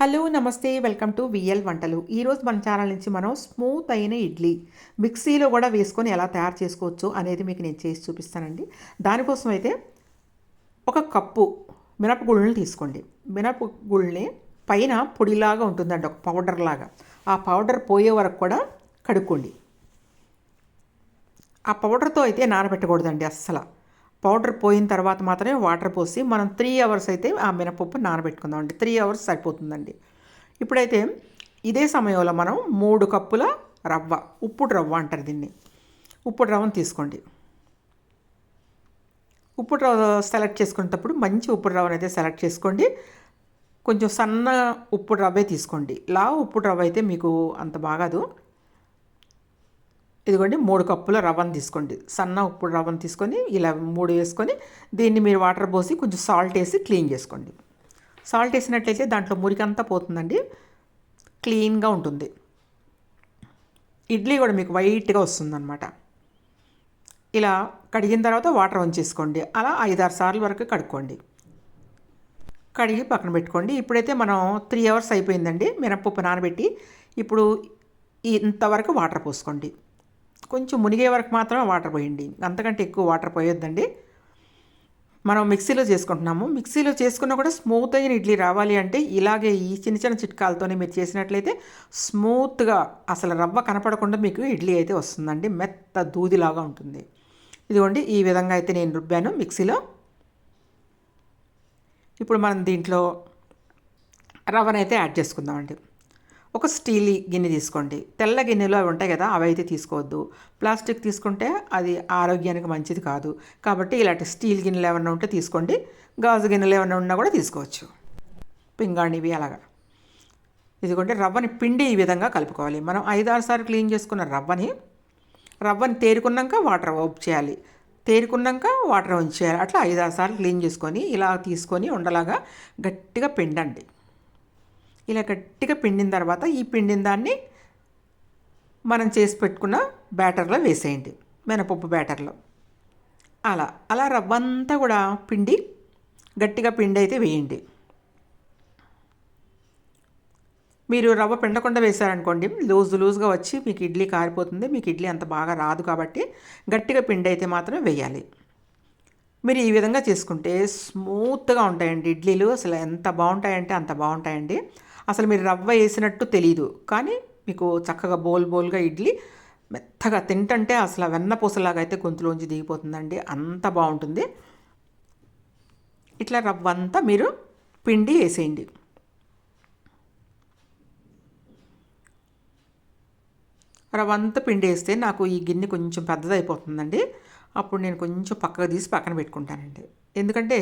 Hello నమస్తే welcome to VL వంటలు. ఈరోజు మన ఛానల్ నుంచి మనం స్మూత్ అయిన ఇడ్లీ మిక్సీలో కూడా వేసుకొని ఎలా తయారు చేసుకోవచ్చు అనేది మీకు నేను చేసి చూపిస్తానండి. దానికోసం అయితే ఒక కప్పు మినపగుళ్ళని తీసుకోండి. మినపగుళ్ళని పైన పొడిలాగా ఉంటుందండి ఒక పౌడర్ లాగా. ఆ పౌడర్ పోయే వరకు కూడా కడుక్కోండి. ఆ పౌడర్తో అయితే నానబెట్టకూడదండి అస్సలు. పౌడర్ పోయిన తర్వాత మాత్రమే వాటర్ పోసి మనం త్రీ అవర్స్ అయితే ఆ మినపప్పు నానబెట్టుకుందాం అండి. త్రీ అవర్స్ సరిపోతుందండి. ఇప్పుడైతే ఇదే సమయంలో మనం మూడు కప్పుల రవ్వ ఉప్పుడు రవ్వ అంటారు దీన్ని. ఉప్పుడు రవ్వను తీసుకోండి. ఉప్పుడు రవ్వ సెలెక్ట్ చేసుకునేటప్పుడు మంచి ఉప్పుడు రవ్వను అయితే సెలెక్ట్ చేసుకోండి. కొంచెం సన్న ఉప్పుడు రవ్వే తీసుకోండి. లావు ఉప్పుడు రవ్వ అయితే మీకు అంత బాగాదు. ఇదిగోండి మూడు కప్పుల రవ్వను తీసుకోండి. సన్న ఉప్పు రవ్వను తీసుకొని ఇలా మూడు వేసుకొని దీన్ని మీరు వాటర్ పోసి కొంచెం సాల్ట్ వేసి క్లీన్ చేసుకోండి. సాల్ట్ వేసినట్లయితే దాంట్లో మురికంతా పోతుందండి. క్లీన్గా ఉంటుంది. ఇడ్లీ కూడా మీకు వైట్గా వస్తుందన్నమాట. ఇలా కడిగిన తర్వాత వాటర్ ఉంచేసుకోండి అలా ఐదారు సార్లు వరకు కడుక్కోండి. కడిగి పక్కన పెట్టుకోండి. ఇప్పుడైతే మనం త్రీ అవర్స్ అయిపోయిందండి. మినపప్పు నానబెట్టి ఇప్పుడు ఇంతవరకు వాటర్ పోసుకోండి. కొంచెం మునిగే వరకు మాత్రమే వాటర్ పోయండి. అంతకంటే ఎక్కువ వాటర్ పోయొద్దండి. మనం మిక్సీలో చేసుకుంటున్నాము. మిక్సీలో చేసుకున్నా కూడా స్మూత్ అయిన ఇడ్లీ రావాలి అంటే ఇలాగే ఈ చిన్న చిన్న చిట్కాలతోనే మీరు చేసినట్లయితే స్మూత్గా అసలు రవ్వ కనపడకుండా మీకు ఇడ్లీ అయితే వస్తుందండి. మెత్త దూదిలాగా ఉంటుంది. ఇదిగోండి ఈ విధంగా అయితే నేను రుబ్బాను మిక్సీలో. ఇప్పుడు మనం దీంట్లో రవ్వనైతే యాడ్ చేసుకుందామండి. ఒక స్టీల్ గిన్నె తీసుకోండి. తెల్ల గిన్నెలు అవి ఉంటాయి కదా అవి అయితే తీసుకోవద్దు. ప్లాస్టిక్ తీసుకుంటే అది ఆరోగ్యానికి మంచిది కాదు. కాబట్టి ఇలాంటి స్టీల్ గిన్నెలు ఏమన్నా ఉంటే తీసుకోండి. గాజు గిన్నెలు ఏమన్నా ఉన్నా కూడా తీసుకోవచ్చు. పింగాణివి అలాగా. ఇదిగోండి రవ్వని పిండి ఈ విధంగా కలుపుకోవాలి. మనం ఐదారు సార్లు క్లీన్ చేసుకున్న రవ్వని రవ్వని తేరుకున్నాక వాటర్ ఓప్ చేయాలి. తేరుకున్నాక వాటర్ ఉంచేయాలి. అట్లా ఐదారు సార్లు క్లీన్ చేసుకొని ఇలా తీసుకొని ఉండలాగా గట్టిగా పిండండి. ఇలా గట్టిగా పిండిన తర్వాత ఈ పిండిన దాన్ని మనం చేసి పెట్టుకున్న బ్యాటర్లో వేసేయండి. మినపప్పు బ్యాటర్లో. అలా అలా రవ్వంతా కూడా పిండి గట్టిగా పిండి అయితే వేయండి. మీరు రవ్వ పిండకుండా వేశారనుకోండి లూజ్ లూజ్గా వచ్చి మీకు ఇడ్లీ కారిపోతుంది మీకు ఇడ్లీ అంత బాగా రాదు కాబట్టి గట్టిగా పిండి అయితే మాత్రం వేయాలి. మీరు ఈ విధంగా చేసుకుంటే స్మూత్గా ఉంటాయండి ఇడ్లీలు. అసలు ఎంత బాగుంటాయంటే అంత బాగుంటాయండి. అసలు మీరు రవ్వ వేసినట్టు తెలియదు కానీ మీకు చక్కగా బోల్ బోల్గా ఇడ్లీ మెత్తగా తింటంటే అసలు వెన్నపూసలాగా అయితే గొంతులోంచి దిగిపోతుందండి. అంత బాగుంటుంది. ఇట్లా రవ్వ అంతా మీరు పిండి వేసేయండి. రవ్వ అంతా పిండి వేస్తే నాకు ఈ గిన్నె కొంచెం పెద్దదైపోతుందండి. అప్పుడు నేను కొంచెం పక్కకు తీసి పక్కన పెట్టుకుంటానండి. ఎందుకంటే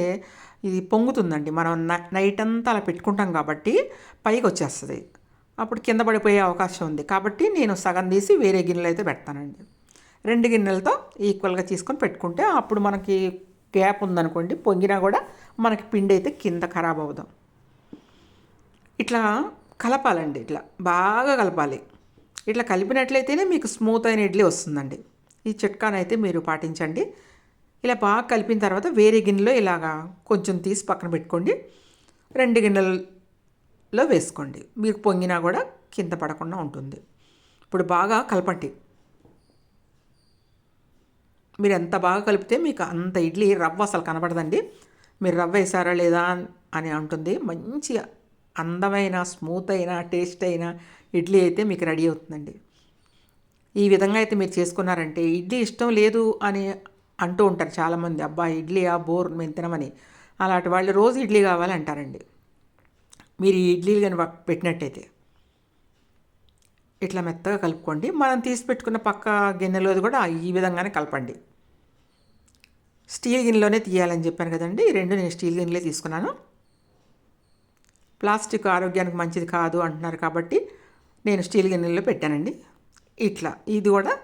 ఇది పొంగుతుందండి. మనం నైట్ అంతా అలా పెట్టుకుంటాం కాబట్టి పైకి వచ్చేస్తుంది అప్పుడు కింద పడిపోయే అవకాశం ఉంది. కాబట్టి నేను సగం తీసి వేరే గిన్నెలు అయితే పెడతానండి. రెండు గిన్నెలతో ఈక్వల్గా తీసుకొని పెట్టుకుంటే అప్పుడు మనకి గ్యాప్ ఉందనుకోండి పొంగినా కూడా మనకి పిండి అయితే కింద ఖరాబ్ అవుదాం. ఇట్లా కలపాలండి ఇట్లా. బాగా కలపాలి. ఇట్లా కలిపినట్లయితేనే మీకు స్మూత్ అయిన ఇడ్లీ వస్తుందండి. ఈ చిట్కానైతే మీరు పాటించండి. ఇలా బాగా కలిపిన తర్వాత వేరే గిన్నెలో ఇలాగా కొంచెం తీసి పక్కన పెట్టుకోండి. రెండు గిన్నెలలో వేసుకోండి. మీకు పొంగినా కూడా కింద పడకుండా ఉంటుంది. ఇప్పుడు బాగా కలపండి. మీరు ఎంత బాగా కలిపితే మీకు అంత ఇడ్లీ రవ్వ అసలు కనబడదండి. మీరు రవ్వ వేసారా లేదా అని అంటుంది. మంచి అందమైన స్మూత్ అయిన టేస్ట్ అయిన ఇడ్లీ అయితే మీకు రెడీ అవుతుందండి. ఈ విధంగా అయితే మీరు చేసుకున్నారంటే ఇడ్లీ ఇష్టం లేదు అని అంటూ ఉంటారు చాలామంది అబ్బా ఇడ్లీ ఆ బోర్ మేము తినమని. అలాంటి వాళ్ళు రోజు ఇడ్లీ కావాలంటారండి. మీరు ఈ ఇడ్లీలు కానీ పెట్టినట్టయితే. ఇట్లా మెత్తగా కలుపుకోండి. మనం తీసి పెట్టుకున్న పక్క గిన్నెలో కూడా ఈ విధంగానే కలపండి. స్టీల్ గిన్నెలోనే తీయాలని చెప్పాను కదండి. రెండు నేను స్టీల్ గిన్నెలే తీసుకున్నాను. ప్లాస్టిక్ ఆరోగ్యానికి మంచిది కాదు అంటున్నారు కాబట్టి నేను స్టీల్ గిన్నెల్లో పెట్టానండి. ఇట్లా ఇది కూడా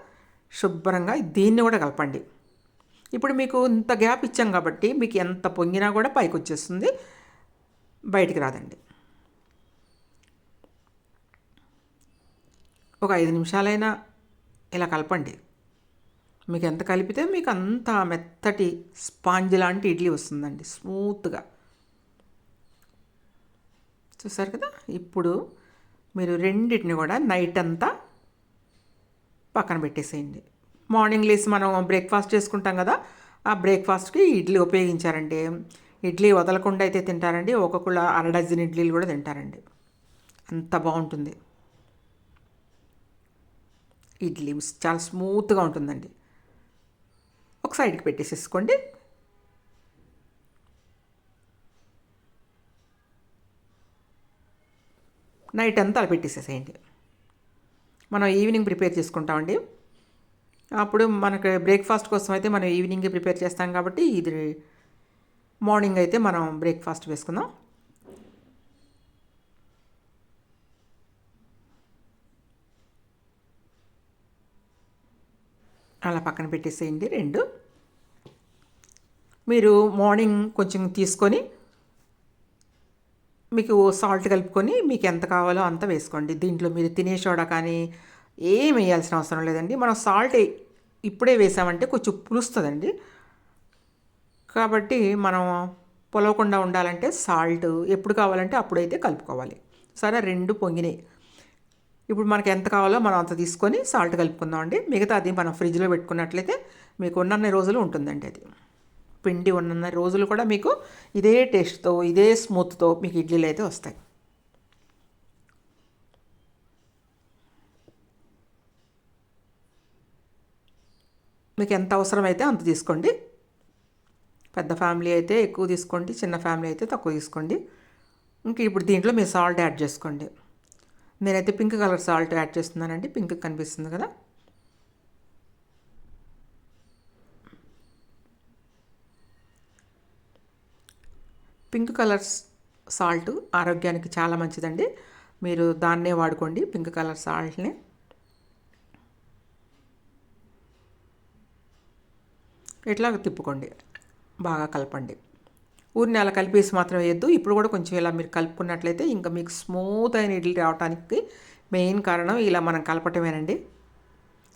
శుభ్రంగా దీన్ని కూడా కలపండి. ఇప్పుడు మీకు ఇంత గ్యాప్ ఇచ్చాం కాబట్టి మీకు ఎంత పొంగినా కూడా పైకి వచ్చేస్తుంది బయటికి రాదండి. ఒక ఐదు నిమిషాలైనా ఇలా కలపండి. మీకు ఎంత కలిపితే మీకు అంత మెత్తటి స్పాంజ్ లాంటి ఇడ్లీ వస్తుందండి. స్మూత్గా. చూసారు కదా? ఇప్పుడు మీరు రెండింటిని కూడా నైట్ అంతా పక్కన పెట్టేసేయండి. మార్నింగ్ లేసి మనం బ్రేక్ఫాస్ట్ చేసుకుంటాం కదా ఆ బ్రేక్ఫాస్ట్కి ఇడ్లీ ఉపయోగించారండి. ఇడ్లీ వదలకుండా అయితే తింటారండి ఒక్కొక్కళ్ళు అర డజన్ ఇడ్లీలు కూడా తింటారండి. అంత బాగుంటుంది. ఇడ్లీ చాలా స్మూత్గా ఉంటుందండి. ఒక సైడ్కి పెట్టేసేసుకోండి. నైట్ అంతా అలా పెట్టేసేసేయండి. మనం ఈవినింగ్ ప్రిపేర్ చేసుకుంటామండి. అప్పుడు మనకు బ్రేక్ఫాస్ట్ కోసం అయితే మనం ఈవినింగే ప్రిపేర్ చేస్తాం కాబట్టి ఇది మార్నింగ్ అయితే మనం బ్రేక్ఫాస్ట్ వేసుకుందాం. అలా పక్కన పెట్టేసేయండి రెండు. మీరు మార్నింగ్ కొంచెం తీసుకొని మీకు సాల్ట్ కలుపుకొని మీకు ఎంత కావాలో అంత వేసుకోండి. దీంట్లో మీరు తినే సోడా కానీ ఏం వేయాల్సిన అవసరం లేదండి. మనం సాల్ట్ ఇప్పుడే వేసామంటే కొంచెం పులుస్తుందండి. కాబట్టి మనం పొలవకుండా ఉండాలంటే సాల్ట్ ఎప్పుడు కావాలంటే అప్పుడైతే కలుపుకోవాలి. సరే రెండు పొంగినాయి. ఇప్పుడు మనకి ఎంత కావాలో మనం అంత తీసుకొని సాల్ట్ కలుపుకుందామండి. మిగతా అది మనం ఫ్రిడ్జ్లో పెట్టుకున్నట్లయితే మీకు ఉన్నన్ని రోజులు ఉంటుందండి అది. పిండి ఉన్న రోజులు కూడా మీకు ఇదే టేస్ట్తో ఇదే స్మూత్తో మీకు ఇడ్లీలు అయితే వస్తాయి. మీకు ఎంత అవసరమైతే అంత తీసుకోండి. పెద్ద ఫ్యామిలీ అయితే ఎక్కువ తీసుకోండి చిన్న ఫ్యామిలీ అయితే తక్కువ తీసుకోండి. ఇంక ఇప్పుడు దీంట్లో మీరు సాల్ట్ యాడ్ చేసుకోండి. నేనైతే పింక్ కలర్ సాల్ట్ యాడ్ చేస్తున్నానండి పింక్ కనిపిస్తుంది కదా. పింక్ కలర్ సాల్ట్ ఆరోగ్యానికి చాలా మంచిదండి. మీరు దాన్నే వాడుకోండి పింక్ కలర్ సాల్ట్ని. ఇట్లా తిప్పుకోండి. బాగా కలపండి. ఊరిని అలా కలిపేసి మాత్రం వేయద్దు. ఇప్పుడు కూడా కొంచెం ఇలా మీరు కలుపుకున్నట్లయితే ఇంకా మీకు స్మూత్ అయిన ఇడ్లీ రావడానికి మెయిన్ కారణం ఇలా మనం కలపటమేనండి.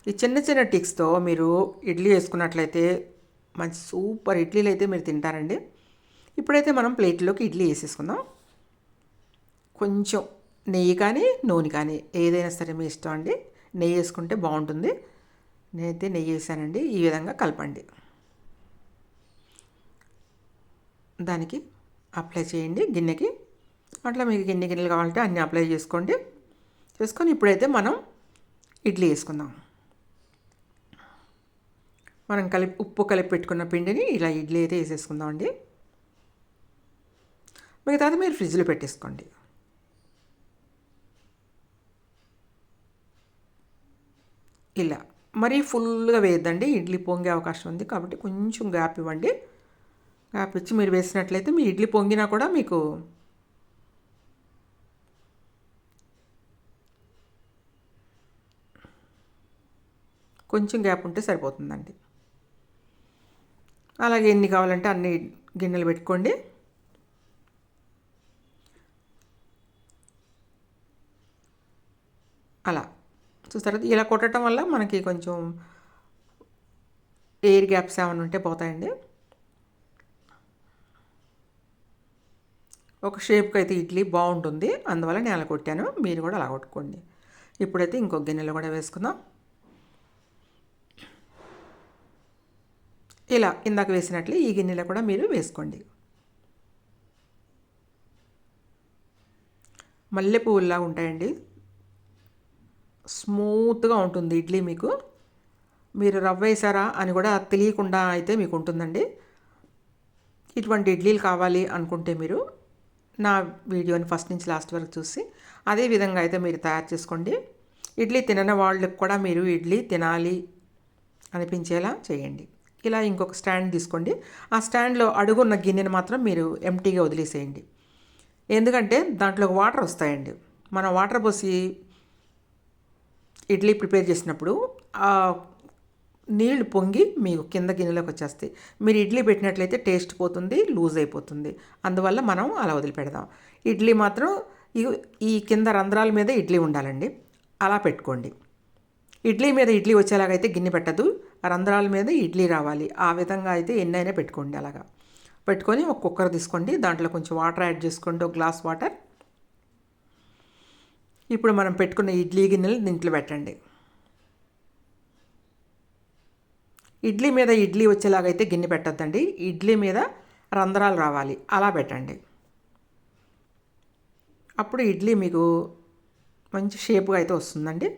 ఈ చిన్న చిన్న టిక్స్తో మీరు ఇడ్లీ వేసుకున్నట్లయితే మంచి సూపర్ ఇడ్లీలు అయితే మీరు తింటారండి. ఇప్పుడైతే మనం ప్లేట్లోకి ఇడ్లీ వేసేసుకుందాం. కొంచెం నెయ్యి కానీ నూనె కానీ ఏదైనా సరే మీ ఇష్టం అండి. నెయ్యి వేసుకుంటే బాగుంటుంది. నేనైతే నెయ్యి వేసానండి. ఈ విధంగా కలపండి. దానికి అప్లై చేయండి గిన్నెకి. అట్లా మీకు గిన్నె గిన్నెలు కావాలంటే అన్నీ అప్లై చేసుకోండి. చేసుకొని ఇప్పుడైతే మనం ఇడ్లీ వేసుకుందాం. మనం కలిపి ఉప్పు కలిపి పెట్టుకున్న పిండిని ఇలా ఇడ్లీ అయితే వేసేసుకుందామండి మిగతాది మీరు ఫ్రిడ్జ్లో పెట్టేసుకోండి. ఇలా. మరీ ఫుల్గా వేయద్దండి. ఇడ్లీ పొంగే అవకాశం ఉంది కాబట్టి కొంచెం గ్యాప్ ఇవ్వండి. గ్యాప్ ఇచ్చి మీరు వేసినట్లయితే మీ ఇడ్లీ పొంగినా కూడా మీకు కొంచెం గ్యాప్ ఉంటే సరిపోతుందండి. అలాగే ఎన్ని కావాలంటే అన్ని గిన్నెలు పెట్టుకోండి. అలా చూస్తారా? ఇలా కొట్టడం వల్ల మనకి కొంచెం ఎయిర్ గ్యాప్స్ ఏమైనా ఉంటే పోతాయండి. ఒక షేప్కి అయితే ఇడ్లీ బాగుంటుంది అందువల్ల నేను అలా కొట్టాను. మీరు కూడా అలా కొట్టుకోండి. ఇప్పుడైతే ఇంకొక గిన్నెలో కూడా వేసుకుందాం. ఇలా ఇందాక వేసినట్లు ఈ గిన్నెలో కూడా మీరు వేసుకోండి. మల్లె పువ్వుల్లా ఉంటాయండి. స్మూత్గా ఉంటుంది ఇడ్లీ మీకు. మీరు రవ్వ వేసారా అని కూడా తెలియకుండా అయితే మీకు ఉంటుందండి. ఇటువంటి ఇడ్లీలు కావాలి అనుకుంటే మీరు నా వీడియోని ఫస్ట్ నుంచి లాస్ట్ వరకు చూసి అదే విధంగా అయితే మీరు తయారు చేసుకోండి. ఇడ్లీ తినని వాళ్ళకి కూడా మీరు ఇడ్లీ తినాలి అనిపించేలా చేయండి. ఇలా ఇంకొక స్టాండ్ తీసుకోండి. ఆ స్టాండ్లో అడుగున్న గిన్నెను మాత్రం మీరు ఎంటీగా వదిలేసేయండి. ఎందుకంటే దాంట్లో వాటర్ వస్తాయండి. మనం వాటర్ పోసి ఇడ్లీ ప్రిపేర్ చేసినప్పుడు నీళ్ళు పొంగి మీకు కింద గిన్నెలోకి వచ్చేస్తాయి. మీరు ఇడ్లీ పెట్టినట్లయితే టేస్ట్ పోతుంది లూజ్ అయిపోతుంది. అందువల్ల మనం అలా వదిలిపెడదాం. ఇడ్లీ మాత్రం ఈ కింద రంధ్రాల మీద ఇడ్లీ ఉండాలండి. అలా పెట్టుకోండి. ఇడ్లీ మీద ఇడ్లీ వచ్చేలాగైతే గిన్నె పెట్టదు. రంధ్రాల మీద ఇడ్లీ రావాలి. ఆ విధంగా అయితే ఎన్నైనా పెట్టుకోండి అలాగా. పెట్టుకొని ఒక కుక్కర్ తీసుకోండి. దాంట్లో కొంచెం వాటర్ యాడ్ చేసుకోండి. ఒక గ్లాస్ వాటర్. ఇప్పుడు మనం పెట్టుకున్న ఇడ్లీ గిన్నెలు దీంట్లో పెట్టండి. ఇడ్లీ మీద ఇడ్లీ వచ్చేలాగైతే గిన్నె పెట్టద్దండి. ఇడ్లీ మీద రంధ్రాలు రావాలి. అలా పెట్టండి. అప్పుడు ఇడ్లీ మీకు మంచి షేప్గా అయితే వస్తుందండి.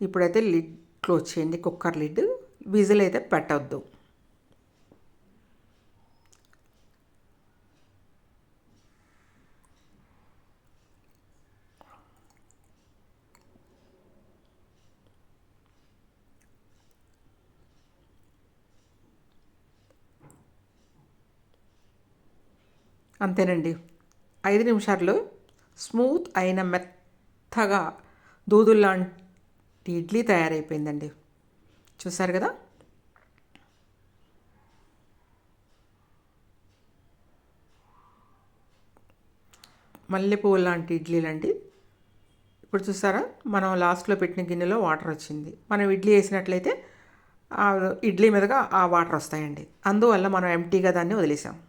ఇప్పుడైతే లిడ్ క్లోజ్ చేయండి. Cooker lid. విజిల్ అయితే పెట్టవద్దు అంతేనండి. ఐదు నిమిషాలు స్మూత్ అయిన మెత్తగా దూదుల్లాంటి ఇడ్లీ తయారైపోయిందండి. చూసారు కదా? మల్లెపువ్వు లాంటి ఇడ్లీలండి ఇప్పుడు చూసారా? మనం లాస్ట్లో పెట్టిన గిన్నెలో వాటర్ వచ్చింది. మనం ఇడ్లీ వేసినట్లయితే ఇడ్లీ మీదుగా ఆ వాటర్ వస్తాయండి. అందువల్ల మనం ఎంటీగా దాన్ని వదిలేసాం.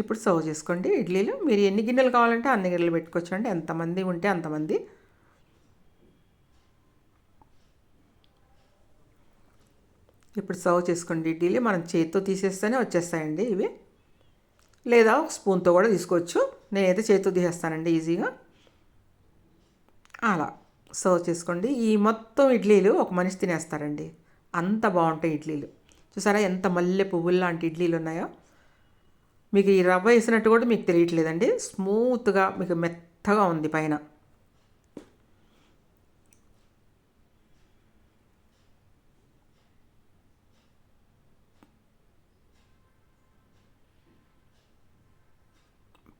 ఇప్పుడు సర్వ్ చేసుకోండి ఇడ్లీలు. మీరు ఎన్ని గిన్నెలు కావాలంటే అన్ని గిన్నెలు పెట్టుకోవచ్చండి. ఎంతమంది ఉంటే అంతమంది. ఇప్పుడు సర్వ్ చేసుకోండి ఇడ్లీలు. మనం చేతితో తీసేస్తేనే వచ్చేస్తాయండి ఇవి. లేదా ఒక స్పూన్తో కూడా తీసుకోవచ్చు. నేనైతే చేతితో తీసేస్తానండి ఈజీగా. అలా సర్వ్ చేసుకోండి. ఈ మొత్తం ఇడ్లీలు ఒక మనిషి తినేస్తారండి. అంత బాగుంటాయి ఇడ్లీలు. చూసారా ఎంత మల్లె పువ్వులు లాంటి ఇడ్లీలు ఉన్నాయో. మీకు ఈ రవ్వ వేసినట్టు కూడా మీకు తెలియట్లేదండి. స్మూత్గా మీకు మెత్తగా ఉంది పైన.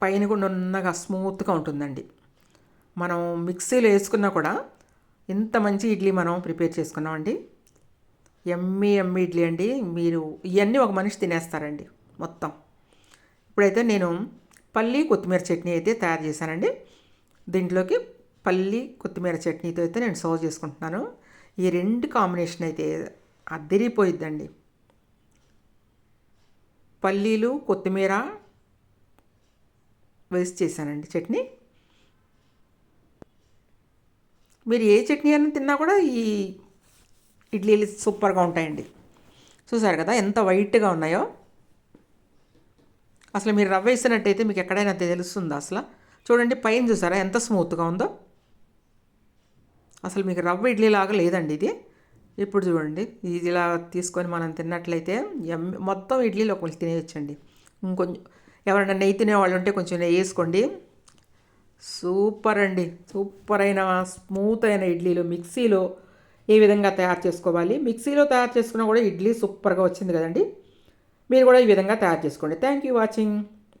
పైన కూడా ఉన్నగా స్మూత్గా ఉంటుందండి. మనం మిక్సీలో వేసుకున్నా కూడా ఇంత మంచి ఇడ్లీ మనం ప్రిపేర్ చేసుకున్నామండి. ఎమ్మి ఎమ్మి ఇడ్లీ అండి. మీరు ఇవన్నీ ఒక మనిషి తినేస్తారండి మొత్తం. ఇప్పుడైతే నేను పల్లి కొత్తిమీర చట్నీ అయితే తయారు చేశానండి. దీంట్లోకి పల్లి కొత్తిమీర చట్నీతో అయితే నేను సర్వ్ చేసుకుంటున్నాను. ఈ రెండు కాంబినేషన్ అయితే అద్దరిపోయిద్దండి పల్లీలు కొత్తిమీర వేసి చేశానండి చట్నీ. మీరు ఏ చట్నీ అయినా తిన్నా కూడా ఈ ఇడ్లీలు సూపర్గా ఉంటాయండి. చూసారు కదా ఎంత వైట్గా ఉన్నాయో? అసలు మీరు రవ్వ వేసినట్టయితే మీకు ఎక్కడైనా తెలుస్తుందా అసలు? చూడండి పైన చూసారా? ఎంత స్మూత్గా ఉందో? అసలు మీకు రవ్వ ఇడ్లీ లాగా లేదండి ఇది. ఇప్పుడు చూడండి ఇలా తీసుకొని మనం తిన్నట్లయితే మొత్తం ఇడ్లీలో కొంచెం తినేయచ్చండి. ఇంకొంచెం ఎవరైనా నెయ్యి తినేవాళ్ళు ఉంటే కొంచెం నెయ్యి వేసుకోండి. సూపర్ అండి సూపర్ అయిన స్మూత్ అయిన ఇడ్లీలు మిక్సీలో ఏ విధంగా తయారు చేసుకోవాలి? మిక్సీలో తయారు చేసుకున్నా కూడా ఇడ్లీ సూపర్గా వచ్చింది కదండి. మీరు కూడా ఈ విధంగా తయారు చేసుకోండి. Thank you watching